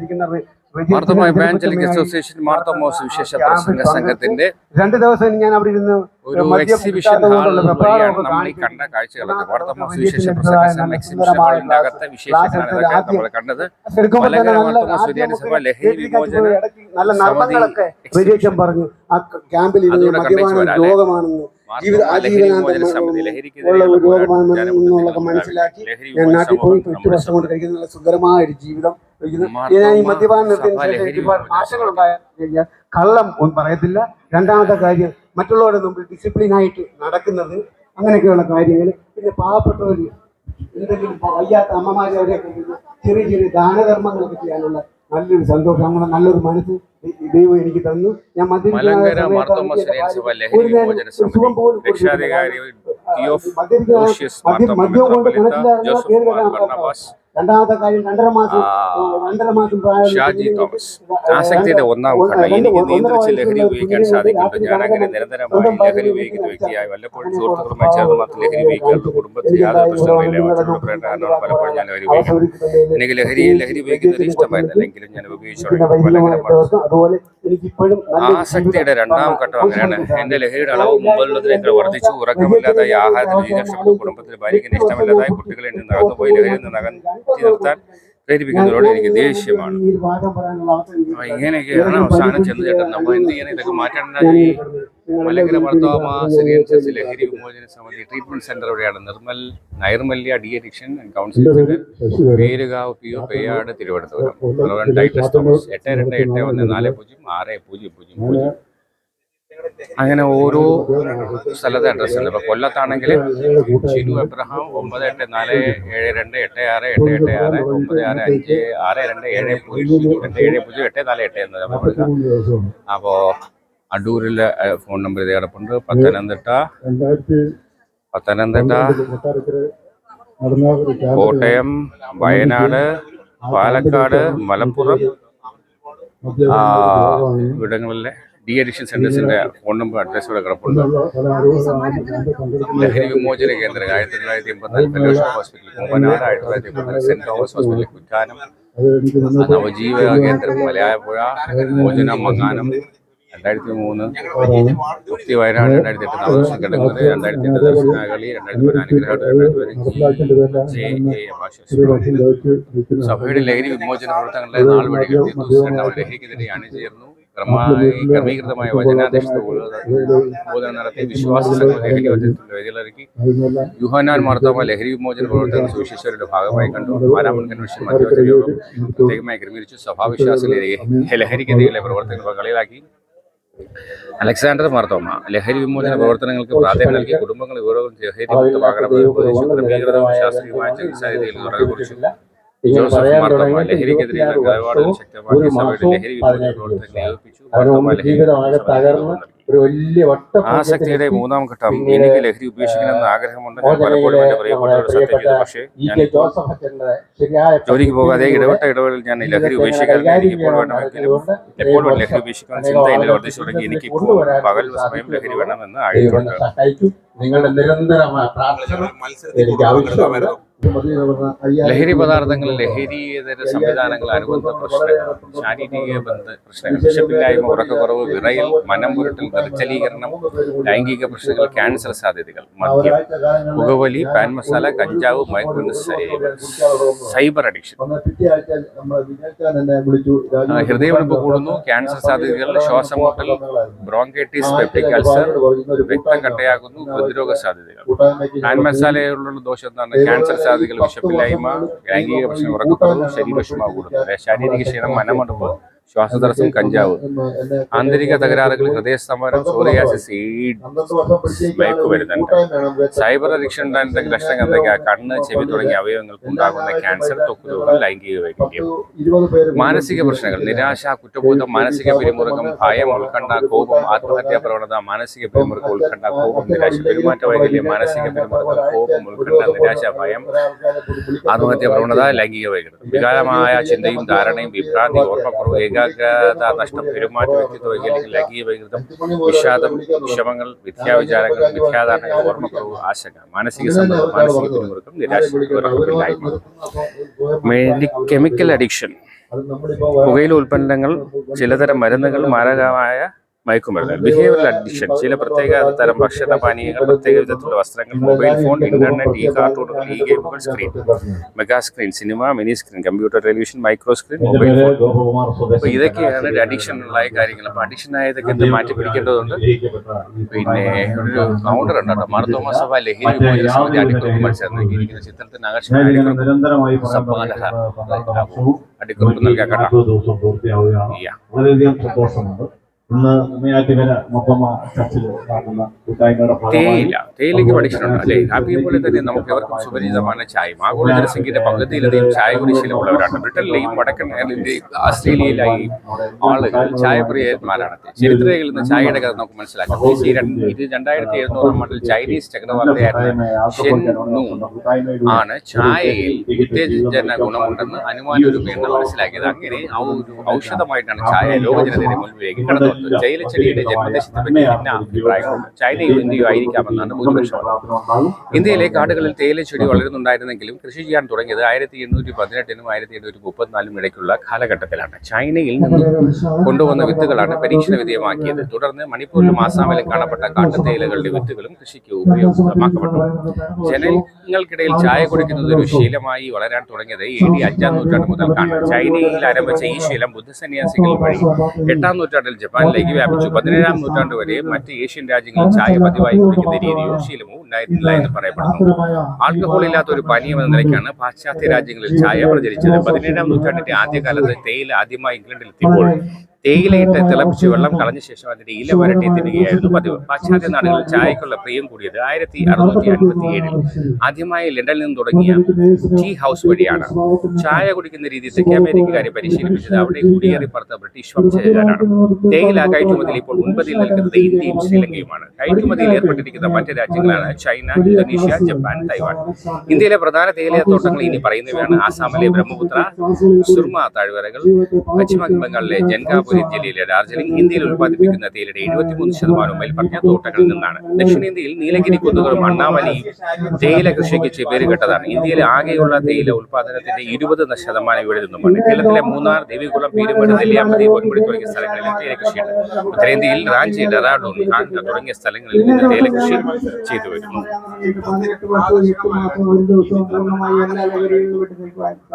ഇരിക്കുന്ന റെ- റെജി- മാർത്തോമ ഇതിനെക്കുറിച്ച് ഇവാഞ്ചലിക് മെയിനായി അസോസിയേഷൻ പ്രസംഗ സംഘത്തിന്റെ രണ്ട് ദിവസം ഞാൻ അവിടെ ഇരുന്ന് ഒരു എക്സിബിഷൻ നമ്മൾ ഈ കണ്ട കാഴ്ചകളൊക്കെ. പ്രസംഗ സംഘം എക്സിബിഷൻ ഹാളിന്റെ അകത്തെ വിശേഷങ്ങളാണ് നമ്മൾ കണ്ടത്. സഭ ലഹരി വിമോചന സമിതി പറഞ്ഞു ആ ക്യാമ്പിൽ രോഗമാണെന്ന് ജീവിത ഉള്ള ഒരു എന്നുള്ളതൊക്കെ മനസ്സിലാക്കി ഞാൻ നാട്ടിൽ പോയി എട്ട് വർഷം കൊണ്ട് കഴിക്കുന്ന സുന്ദരമായ ഒരു ജീവിതം ഞാൻ ഈ മദ്യപാനം നിർത്തിയതിനു ഒരുപാട് നാശങ്ങളുണ്ടായ കഴിഞ്ഞാൽ കള്ളം ഒന്നും പറയത്തില്ല. രണ്ടാമത്തെ കാര്യം മറ്റുള്ളവരുടെ മുമ്പിൽ ഡിസിപ്ലിൻ ആയിട്ട് നടക്കുന്നത് അങ്ങനെയൊക്കെയുള്ള കാര്യങ്ങൾ. പിന്നെ പാവപ്പെട്ടവർ എന്തെങ്കിലും വയ്യാത്ത അമ്മമാരെ അവരെയൊക്കെ ഇരുന്ന് ചെറിയ ചെറിയ ദാനധർമ്മങ്ങളൊക്കെ ചെയ്യാനുള്ള നല്ലൊരു സന്തോഷം അങ്ങനെ നല്ലൊരു മനസ്സ് ദൈ- ദൈവം എനിക്ക് തന്നു ഞാൻ മദ്യപിക്കുന്ന മലങ്കര സമയത്ത് മാർത്തോമ എനിക്ക് സുറിയാനി എൻ്റെ സഭ ഭാര്യ ലഹരി ഒരു നേരം വിമോചന ഒരു സുഖം സമിതി പോലും കൊടുത്തിട്ടില്ല. രക്ഷാധികാരി തിയോഫ് മദ്യപിക്കുന്ന- ലൂഷ്യസ് മദ്യം മാർത്തോമ മദ്യം കൊണ്ട് മെത്രാപ്പൊലീത്ത രണ്ടാമത്തെ കാര്യം രണ്ടര മാസം രണ്ടര മാസം ഷാജി തോമസ്. ആസക്തിയുടെ ഒന്നാം ഘട്ടം എനിക്ക് നിയന്ത്രിച്ച് ലഹരി ഉപയോഗിക്കാൻ സാധിക്കുന്നുണ്ട്. ഞാൻ അങ്ങനെ നിരന്തരമായി ലഹരി ഉപയോഗിക്കുന്ന വ്യക്തിയായി വല്ലപ്പോഴും സുഹൃത്തുക്കളുമായി ചേർന്ന് മാത്രം ലഹരി ഉപയോഗിക്കാറുണ്ട്. കുടുംബത്തിൽ യാതൊരു പ്രശ്നങ്ങളില്ല പലപ്പോഴും ഞാൻ ലഹരി ഉപയോഗിക്കുന്നു എനിക്ക് ലഹരി ലഹരി ഉപയോഗിക്കുന്നത് ഇഷ്ടമായിരുന്നില്ല എങ്കിലും ഞാൻ ഉപയോഗിച്ചു തുടങ്ങി മലങ്കര മാർത്തോമ അതുപോലെ എനിക്ക് ഇപ്പോഴും ആസക്തിയുടെ രണ്ടാം ഘട്ടം അങ്ങനെയാണ്. എന്റെ ലഹരിയുടെ അളവ് മുമ്പുള്ളതിനേക്കാൾ വർദ്ധിച്ചു ഉറക്കമില്ലാതായി ആഹാരത്തിന് നഷ്ടപ്പെട്ടു കുടുംബത്തിൽ ഭാര്യയ്ക്ക് ഇഷ്ടമില്ലാതായി കുട്ടികളെ നടന്നുപോയി ലഹരിയിൽ നിന്ന് നിർത്താൻ പ്രേരിപ്പിക്കുന്നതിനോട് എനിക്ക് ദേഷ്യമാണ്. അപ്പൊ ഇങ്ങനെയൊക്കെയാണ് അവസാനം ചെന്ന് ചേട്ടൻ നമ്മൾ എന്ത് ചെയ്യണം ഇതൊക്കെ മാറ്റേണ്ട ഈ മലങ്കര ഭർത്താവ ലഹരി വിമോചന സമിതി ട്രീറ്റ്മെന്റ് സെന്റർ എവിടെയാണ് Nirmal Nairmalya de addiction counselling Perukavu P O Peyad Thiruvananthapuram. എട്ട് രണ്ട് എട്ട് ഒന്ന് നാല് പൂജ്യം ആറ് പൂജ്യം പൂജ്യം പൂജ്യം. അങ്ങനെ ഓരോ സ്ഥലത്തെ അഡ്രസ്സ് ഉണ്ട്. ഇപ്പൊ കൊല്ലത്താണെങ്കിൽ ഷിനു എബ്രഹാം ഒമ്പത് എട്ട് നാല് ഏഴ് രണ്ട് എട്ട് ആറ് എട്ട് എട്ട് ആറ് ഒമ്പത് ആറ് അഞ്ച് ആറ് രണ്ട് ഏഴ് പൂജ്യം എട്ട് ഏഴ് പൂജ്യം എട്ട് നാല് എട്ട് എന്ന് നമ്മൾ കൊടുക്കുക അപ്പോൾ അടൂരിലെ ഫോൺ നമ്പർ ഇത് കിടപ്പുണ്ട്. പത്തനംതിട്ട പത്തനംതിട്ട കോട്ടയം വയനാട് പാലക്കാട് മലപ്പുറം ഇവിടങ്ങളിലെ ഡി അഡിക്ഷൻ സെന്റേഴ്സിന്റെ ഫോൺ നമ്പർ അഡ്രസ് ഇവിടെ കിടപ്പുണ്ട് ലഹരി വിമോചന കേന്ദ്രം ആയിരത്തി തൊള്ളായിരത്തി എൺപത്തിനാല് ഫെലോഷിപ്പ് ഹോസ്പിറ്റൽ കുമ്പനാട് ആയിരത്തി തൊള്ളായിരത്തി എൺപത്തിനാല് saint Thomas hospital Kuttanam Navajeeva കേന്ദ്രം മലയാളപ്പുഴ മോചന മങ്ങാനം രണ്ടായിരത്തി മൂന്ന് മുക്തി വയനാട് രണ്ടായിരത്തി എട്ട് നവദർശന കിടക്കുന്നത് രണ്ടായിരത്തി എട്ട് ദർശനാകളി രണ്ടായിരത്തി പതിനാല് സഭയുടെ ലഹരി വിമോചന പ്രവർത്തനങ്ങളുടെ നാൾ വഴികൾ ലഹരിക്കെതിരെ അണിചേർന്നു ക്രമീകൃതമായ വചനാധിഷ്ഠിത ബോധനം നടത്തി വിശ്വാസ സംഘം ലഹരി വചനത്തിന്റെ വേദികളിറക്കി യുഹാനാൻ മാർത്തോമ ലഹരി വിമോചന പ്രവർത്തന സുവിശേഷരുടെ ഭാഗമായി കണ്ടു. പാരാമൺ കൺവെൻഷൻ മധ്യവചന യോഗം പ്രത്യേകമായി ക്രമീകരിച്ചു. സഭാവിശ്വാസികളെ ലഹരിക്കെതിരെയുള്ള പ്രവർത്തനങ്ങൾ പങ്കാളികളാക്കി അലക്സാണ്ടർ മാർത്തോമ ലഹരി വിമോചന പ്രവർത്തനങ്ങൾക്ക് പ്രാധാന്യം നൽകി കുടുംബങ്ങൾ വീടുകളും ലഹരി മുക്തമാകണമെന്ന് ഉപദേശിച്ചു. ക്രമീകൃതവും ശാസ്ത്രീയമായ ചികിത്സാ രീതിയിൽ തുടങ്ങി കുറിച്ചു. ജോസഫ് പറയാൻ സഭയുടെ ലഹരി വിമോചന പ്രവർത്തനങ്ങളെ ഏൽപ്പിച്ചു മാർത്തോമ ലഹരി വിമോചന സമിതിക്ക് ഒരു വലിയ വട്ട ആസക്തിയുടെ മൂന്നാം ഘട്ടം എനിക്ക് ലഹരി ഉപേക്ഷിക്കണമെന്ന് ആഗ്രഹമുണ്ട്. ജോലിക്ക് പോകാതെ ഇടവട്ട ഇടവേളയിൽ ഞാൻ ലഹരി ഉപേക്ഷിക്കാൻ എനിക്ക് ഇപ്പോൾ വേണമെങ്കിലും എപ്പോൾ ലഹരി ഉപേക്ഷിക്കാൻ ചിന്ത വർദ്ധിച്ചു തുടങ്ങി എനിക്ക് ഇപ്പോൾ പകൽ സമയം ലഹരി വേണമെന്ന് ആഗ്രഹമുണ്ട്. നിങ്ങളുടെ നിരന്തരമായ പ്രാർത്ഥന എനിക്ക് ആവശ്യമാണ് ലഹരി പദാർത്ഥങ്ങൾ ലഹരിയേതര സംവിധാനങ്ങൾ അനുബന്ധ പ്രശ്നങ്ങൾ ശാരീരിക ബന്ധ പ്രശ്നങ്ങൾ വിശപ്പില്ലായ്മ ഉറക്കക്കുറവ് വിറയൽ മനം പുരട്ടൽ നിർജലീകരണം ലൈംഗിക പ്രശ്നങ്ങൾ ക്യാൻസർ സാധ്യതകൾ മദ്യം പുകവലി പാൻ മസാല കഞ്ചാവ് മയക്കുമരുന്ന് സൈബർ അഡിക്ഷൻ. ആ, ഹൃദയമിടിപ്പ് കൂടുന്നു ക്യാൻസർ സാധ്യതകൾ ശ്വാസം മുട്ടൽ ബ്രോങ്കൈറ്റിസ് പെപ്റ്റിക് അൾസർ രക്തം കട്ടയാകുന്നു ഹൃദ്രോഗ സാധ്യതകൾ. പാൻ മസാലയുള്ള ദോഷം എന്താണ്? ക്യാൻസർ സാധ്യതകൾ വിശപ്പില്ലായ്മ ലൈംഗിക പ്രശ്നം ഉറക്കക്കുറവ് ശരീരക്ഷമ കൂടുന്നു ശാരീരിക ക്ഷീണം മനമടുപ്പ് ശ്വാസതടസ്സം കഞ്ചാവ്. ആന്തരിക തകരാറുകൾ ഹൃദയസ്തംഭനം സോറിയാസിസ് എയ്ഡ്സ് മയക്കുമരുന്നുണ്ട് സൈബർ അഡിക്ഷൻ ഉണ്ടായിരുന്ന ലക്ഷണങ്ങൾ എന്തൊക്കെയാ? കണ്ണ് ചെവി തുടങ്ങിയ അവയവങ്ങൾക്ക് ഉണ്ടാകുന്ന ക്യാൻസർ തൊക്കുരോഗം ലൈംഗിക വൈകല്യം. മാനസിക പ്രശ്നങ്ങൾ നിരാശ കുറ്റബോധം മാനസിക പിരിമുറുക്കം ഭയം ഉത്കണ്ഠ കോപം ആത്മഹത്യാ പ്രവണത മാനസിക പിരിമുറുക്കം ഉത്കണ്ഠ കോപം നിരാശ പെരുമാറ്റ വൈകല്യം മാനസിക പിരിമുറുക്കം കോപം ഉത്കണ്ഠ നിരാശ ഭയം ആത്മഹത്യാ പ്രവണത ലൈംഗിക വൈകല്യം. വികാരമായ ചിന്തയും ധാരണയും വിഭ്രാന്തി ഓർമ്മക്കുറവ് ഏകാഗ്രത നഷ്ടം പെരുമാറ്റ വ്യക്തിത്വ വൈകല്യങ്ങൾ ലൈംഗിക വൈകൃതം വിഷാദം വിഷമങ്ങൾ മിഥ്യാവിചാരങ്ങൾ മിഥ്യാധാരണകൾ ഓർമ്മക്കുറവ് ആശങ്ക മാനസിക സമ്മർദ്ദം മാനസിക പിരിമുറുക്കം നിരാശ ഉറക്കമില്ലായ്മ കെമിക്കൽ അഡിക്ഷൻ പുകയില ഉൽപ്പന്നങ്ങൾ ചിലതരം മരുന്നുകൾ മാരകമായ മയക്കുമരുന്നുകൾ ബിഹേവിയറൽ അഡിക്ഷൻ ചില പ്രത്യേക തരം ഭക്ഷണ പാനീയങ്ങൾ പ്രത്യേക വിധത്തിലുള്ള വസ്ത്രങ്ങൾ മൊബൈൽ ഫോൺ ഇന്റർനെറ്റ് ഈ കാർട്ടൂണുകൾ ഈ ഗെയിമുകൾ screen mega screen cinema mini screen computer television micro screen mobile phone അപ്പൊ ഇതൊക്കെയാണ് അഡിക്ഷനുള്ള കാര്യങ്ങൾ. അപ്പൊ അഡിക്ഷൻ ആയതൊക്കെ എന്ത് മാറ്റി പിടിക്കേണ്ടതുണ്ട്. പിന്നെ ഒരു കൗണ്ടർ ഉണ്ടോ മാർത്തോമ സഭ ലഹരി വിമോചന സമിതി അടിക്കുറിപ്പ് മത്സരം ഇരിക്കുന്ന ചിത്രത്തിന് ആകർഷണ അടിക്കുറിപ്പ് നൽകാൻ കേട്ടോ. വളരെയധികം സന്തോഷമുണ്ട്. ഇന്ന് നെയ്യാറ്റിക്കര മൊത്തമ ചർച്ചിൽ നടക്കുന്ന കൂട്ടായ്മയുടെ ഭാഗമായി തേയില. തേയിലയ്ക്ക് പഠിച്ചിട്ടുണ്ട്. അല്ലേ? ഹാപ്പിയെ പോലെ തന്നെ നമുക്ക് എവർക്കും സുപരിചിതമാണ് ചായ. ആഗോള ജനസംഖ്യയുടെ പകുതിയിലധികം ചായ കുടിശീലമുള്ളവരാണ് ബ്രിട്ടനിലെയും വടക്കൻ അയർലൻഡിലെയും ആളുകൾ ചായപ്രിയന്മാരാണ്. ചരിത്രയിൽ നിന്ന് ചായയുടെ കഥ നമുക്ക് മനസ്സിലാക്കാം. ഇത് രണ്ടായിരത്തി എഴുന്നൂറ് മണ്ണിൽ ചൈനീസ് ചക്രവർത്തിയായിരുന്ന ഷെൻ ആണ് ചായയിൽ ഉത്തേജന ഗുണമുണ്ടെന്ന് അനുമാനരൂപേണ മനസ്സിലാക്കിയത്. അങ്ങനെ ഔഷധമായിട്ടാണ് ചായ ലോകജനതയുടെ മുൻപിലേക്ക് കടന്നു വന്നത് ജയിലച്ചെടിയുടെ ജന്മദേശത്തെ പറ്റി ഭിന്ന അഭിപ്രായങ്ങളുണ്ട് ചൈനയും ഇന്ത്യയും ആയിരിക്കാമെന്നാണ് ഭൂരിപക്ഷം. ഇന്ത്യയിലെ കാടുകളിൽ തേയിലച്ചെടി വളരുന്നുണ്ടായിരുന്നെങ്കിലും കൃഷി ചെയ്യാൻ തുടങ്ങിയത് ആയിരത്തി എണ്ണൂറ്റി പതിനെട്ടിനും ആയിരത്തി എണ്ണൂറ്റി മുപ്പത്തിനാലിനും ഇടയ്ക്കുള്ള കാലഘട്ടത്തിലാണ്. ചൈനയിൽ നിന്ന് കൊണ്ടുവന്ന വിത്തുകളാണ് പരീക്ഷണ വിധേയമാക്കിയത്. തുടർന്ന് മണിപ്പൂരിലും ആസാമിലും കാണപ്പെട്ട കാട്ടുതേയിലകളുടെ വിത്തുകളും കൃഷിക്ക് ഉപയോഗമാക്കപ്പെട്ടു ജനങ്ങൾക്കിടയിൽ ചായ കുടിക്കുന്നത് ഒരു ശീലമായി വളരാൻ തുടങ്ങിയത് എ ഡി അഞ്ചാം നൂറ്റാണ്ട് മുതൽക്കാണ്. ചൈനയിൽ ആരംഭിച്ച ഈ ശീലം ബുദ്ധസന്യാസികൾ വഴി എട്ടാം നൂറ്റാണ്ടിൽ ജപ്പാനിലേക്ക് വ്യാപിച്ചു. പതിനേഴാം നൂറ്റാണ്ട് വരെ മറ്റ് ഏഷ്യൻ രാജ്യങ്ങളിൽ ചായ പതിവായി കുടിക്കുന്ന രീതിയോ ശീലമോ ഉണ്ടായിരുന്നില്ല എന്ന് പറയപ്പെടുന്നു. ആൽക്കഹോൾ ഇല്ലാത്ത ഒരു പാനീയം എന്ന നിലയ്ക്കാണ് പാശ്ചാത്യ രാജ്യങ്ങളിൽ ചായ പ്രചരിച്ചത്. പതിനേഴാം നൂറ്റാണ്ടിന്റെ ആദ്യകാലത്ത് തേയില ആദ്യമായി ഇംഗ്ലണ്ടിൽ എത്തിയപ്പോൾ തേയിലയിട്ട് തിളപ്പിച്ച് വെള്ളം കളഞ്ഞ ശേഷം അതിന്റെ ഇല വരട്ടി തിന്നുകയായിരുന്നു പതിവ്. പാശ്ചാത്യ നാടുകളിൽ ചായക്കുള്ള പ്രിയം കൂടിയത് ആയിരത്തി അറുന്നൂറ്റി അൻപത്തി ഏഴിൽ ആദ്യമായി ലണ്ടനിൽ നിന്ന് തുടങ്ങിയ ടീ ഹൗസ് വഴിയാണ് ചായ കുടിക്കുന്ന രീതി തെക്കേ അമേരിക്കക്കാരെ പരിശീലിപ്പിച്ചത്. അവിടെ കുടിയേറി പറത്ത ബ്രിട്ടീഷ് വംശജരാണ്. തേയില കയറ്റുമതിയിൽ ഇപ്പോൾ മുൻപതിൽ നിൽക്കുന്നത് ഇന്ത്യയും ശ്രീലങ്കയുമാണ്. കയറ്റുമതിയിൽ ഏർപ്പെട്ടിരിക്കുന്ന മറ്റ് രാജ്യങ്ങളാണ് ചൈന ഇന്തോനേഷ്യ ജപ്പാൻ തൈവാൻ ഇന്ത്യയിലെ പ്രധാന തേയില തോട്ടങ്ങൾ ഇനി പറയുന്നവയാണ് ആസാമിലെ ബ്രഹ്മപുത്ര സുർമ താഴ്വരകൾ പശ്ചിമ ബംഗാളിലെ ജൻകാപുരി ജില്ലയിലെ ഡാർജിലിംഗ് ഇന്ത്യയിൽ ഉൽപ്പാദിപ്പിക്കുന്ന തേയിലയുടെ എഴുപത്തിമൂന്ന് ശതമാനവും മേൽപ്പറഞ്ഞ തോട്ടങ്ങളിൽ നിന്നാണ്. ദക്ഷിണേന്ത്യയിൽ നീലഗിരി കുന്നുകളും അണ്ണാമലി തേയില കൃഷിക്ക് പേര് കേട്ടതാണ് ഇന്ത്യയിലെ ആകെയുള്ള തേയില ഉൽപ്പാദനത്തിന്റെ ഇരുപത് ശതമാനം ഇവിടെ നിന്നുമാണ്. കേരളത്തിലെ മൂന്നാർ ദേവികുളം പീരുമേട് നെല്ലിയാമ്പതി പൊന്മുടി തുടങ്ങിയ സ്ഥലങ്ങളിൽ തേയില കൃഷിയുണ്ട് ഉത്തരേന്ത്യയിൽ റാഞ്ചി ഡെറാഡൂൺ കാൻക തുടങ്ങിയ സ്ഥലങ്ങളിൽ നിന്ന് തേയില കൃഷി ചെയ്തു വരുന്നു.